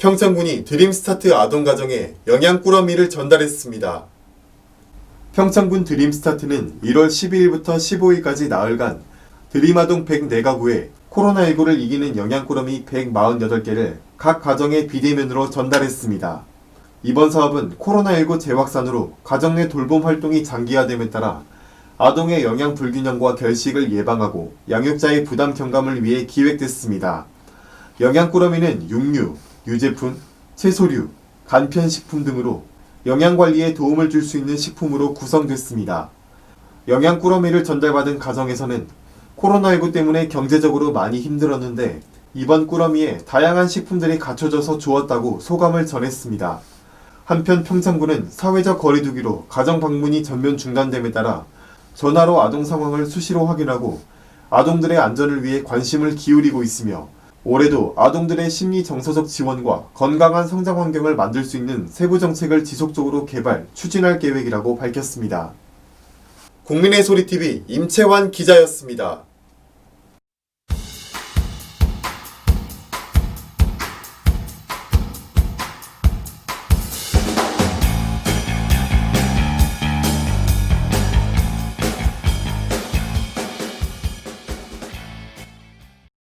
평창군이 드림스타트 아동가정에 영양꾸러미를 전달했습니다. 평창군 드림스타트는 1월 12일부터 15일까지 나흘간 드림아동 104가구에 코로나19를 이기는 영양꾸러미 148개를 각 가정에 비대면으로 전달했습니다. 이번 사업은 코로나19 재확산으로 가정 내 돌봄 활동이 장기화됨에 따라 아동의 영양 불균형과 결식을 예방하고 양육자의 부담 경감을 위해 기획됐습니다. 영양꾸러미는 육류, 유제품, 채소류, 간편식품 등으로 영양관리에 도움을 줄 수 있는 식품으로 구성됐습니다. 영양 꾸러미를 전달받은 가정에서는 코로나19 때문에 경제적으로 많이 힘들었는데 이번 꾸러미에 다양한 식품들이 갖춰져서 좋았다고 소감을 전했습니다. 한편 평창군은 사회적 거리두기로 가정 방문이 전면 중단됨에 따라 전화로 아동 상황을 수시로 확인하고 아동들의 안전을 위해 관심을 기울이고 있으며 올해도 아동들의 심리 정서적 지원과 건강한 성장 환경을 만들 수 있는 세부 정책을 지속적으로 개발, 추진할 계획이라고 밝혔습니다. 국민의 소리 TV 임채환 기자였습니다.